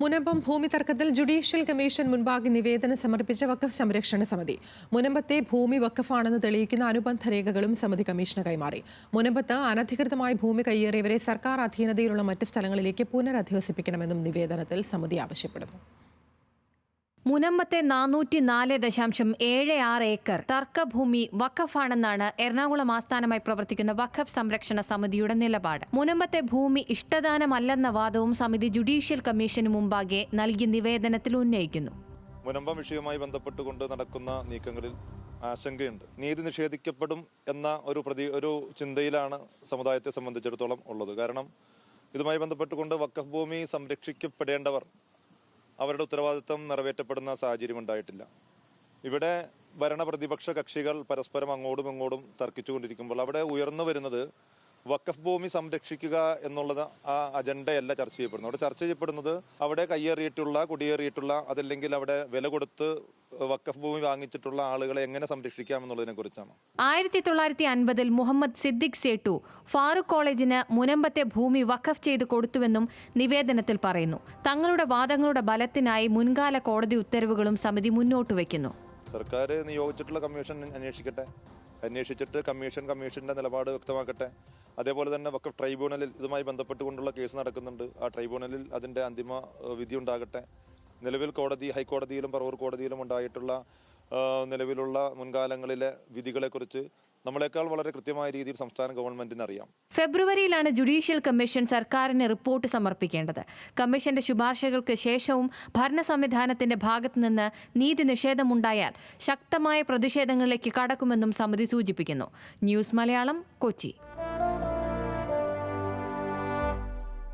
മുനമ്പം ഭൂമി തർക്കത്തിൽ judicial commission മുൻപാകെ നിവേദനം സമർപ്പിച്ച വക്കഫ് സംരക്ഷണ സമിതി. മുനമ്പത്തെ ഭൂമി വക്കഫാണെന്ന് തെളിയിക്കുന്ന അനുബന്ധ രേഖകളും സമിതി കമ്മീഷന് കൈമാറി. മുനമ്പത്ത് അനധികൃതമായി ഭൂമി കയ്യേറിയവരെ സർക്കാർ അധീനതയിലുള്ള മറ്റ് സ്ഥലങ്ങളിലേക്ക് പുനരധിവസിപ്പിക്കണമെന്നും നിവേദനത്തിൽ സമിതി ആവശ്യപ്പെടുന്നു. മുനമ്പത്തെ നാനൂറ്റി നാല് ദശാംശം ഏഴ് ആറ് ഏക്കർ തർക്കഭൂമി വഖഫാണെന്നാണ് എറണാകുളം ആസ്ഥാനമായി പ്രവർത്തിക്കുന്ന വഖഫ് സംരക്ഷണ സമിതിയുടെ നിലപാട്. മുനമ്പത്തെ ഭൂമി ഇഷ്ടദാനമല്ലെന്ന വാദവും സമിതി ജുഡീഷ്യൽ കമ്മീഷന് മുമ്പാകെ നൽകിയ നിവേദനത്തിൽ ഉന്നയിക്കുന്നു. മുനമ്പം വിഷയവുമായി ബന്ധപ്പെട്ടുകൊണ്ട് നടക്കുന്ന നീക്കങ്ങളിൽ ആശങ്കയുണ്ട്. നീതി നിഷേധിക്കപ്പെടും എന്ന ഒരു പ്രതി ഒരു ചിന്തയിലാണ് സമുദായത്തെ സംബന്ധിച്ചിടത്തോളം ഉള്ളത്. കാരണം ഇതുമായി ബന്ധപ്പെട്ടുകൊണ്ട് വക്കഫ് ഭൂമി സംരക്ഷിക്കപ്പെടേണ്ടവർ അവരുടെ ഉത്തരവാദിത്വം നിറവേറ്റപ്പെടുന്ന സാഹചര്യം ഉണ്ടായിട്ടില്ല. ഇവിടെ ഭരണപ്രതിപക്ഷ കക്ഷികൾ പരസ്പരം അങ്ങോട്ടും ഇങ്ങോട്ടും തർക്കിച്ചുകൊണ്ടിരിക്കുമ്പോൾ അവിടെ ഉയർന്നു വരുന്നത് വക്കഫ് ഭൂമി സംരക്ഷിക്കുക എന്നുള്ളത് ആ അജണ്ടയല്ല ചർച്ച ചെയ്യപ്പെടുന്നത്. അവിടെ ചർച്ച ചെയ്യപ്പെടുന്നത് അവിടെ കയ്യേറിയിട്ടുള്ള കുടിയേറിയിട്ടുള്ള അതല്ലെങ്കിൽ അവിടെ വില കൊടുത്ത് വക്കഫ് ഭൂമി വാങ്ങിച്ചിട്ടുള്ള ആളുകളെ എങ്ങനെ സംരക്ഷിക്കാം എന്നുള്ളതിനെ കുറിച്ചാണ്. ആയിരത്തി തൊള്ളായിരത്തി അൻപതിൽ മുഹമ്മദ് സിദ്ദിഖ് സേട്ടു ഫാറൂഖ് കോളേജിന് മുനമ്പത്തെ ഭൂമി വഖഫ് ചെയ്ത് കൊടുത്തുവെന്നും നിവേദനത്തിൽ പറയുന്നു. തങ്ങളുടെ വാദങ്ങളുടെ ബലത്തിനായി മുൻകാല കോടതി ഉത്തരവുകളും സമിതി മുന്നോട്ട് വയ്ക്കുന്നു. സർക്കാർ നിയോഗിച്ചിട്ടുള്ള കമ്മീഷൻ അന്വേഷിക്കട്ടെ. അന്വേഷിച്ചിട്ട് കമ്മീഷൻ കമ്മീഷന്റെ നിലപാട് വ്യക്തമാക്കട്ടെ. അതേപോലെ തന്നെ വക്കഫ് ട്രൈബ്യൂണലിൽ ഇതുമായി ബന്ധപ്പെട്ടുകൊണ്ടുള്ള കേസ് നടക്കുന്നുണ്ട്. ആ ട്രൈബ്യൂണലിൽ അതിന്റെ അന്തിമ വിധി ഉണ്ടാകട്ടെ നിലവിൽ കോടതി ഹൈക്കോടതിയിലും പറവൂർ കോടതിയിലും ഉണ്ടായിട്ടുള്ള നിലവിലുള്ള മുൻകാലങ്ങളിലെ വിധികളെക്കുറിച്ച് നമ്മളെക്കാൾ വളരെ കൃത്യമായ രീതിയിൽ സംസ്ഥാന ഗവൺമെന്റിന് അറിയാം ഫെബ്രുവരിയിലാണ് ജുഡീഷ്യൽ കമ്മീഷൻ സർക്കാരിന് റിപ്പോർട്ട് സമർപ്പിക്കേണ്ടത്. കമ്മീഷന്റെ ശുപാർശകൾക്ക് ശേഷവും ഭരണ സംവിധാനത്തിന്റെ ഭാഗത്തുനിന്ന് നീതി നിഷേധമുണ്ടായാൽ ശക്തമായ പ്രതിഷേധങ്ങളിലേക്ക് കടക്കുമെന്നും സമിതി സൂചിപ്പിക്കുന്നു. ന്യൂസ് മലയാളം കൊച്ചി.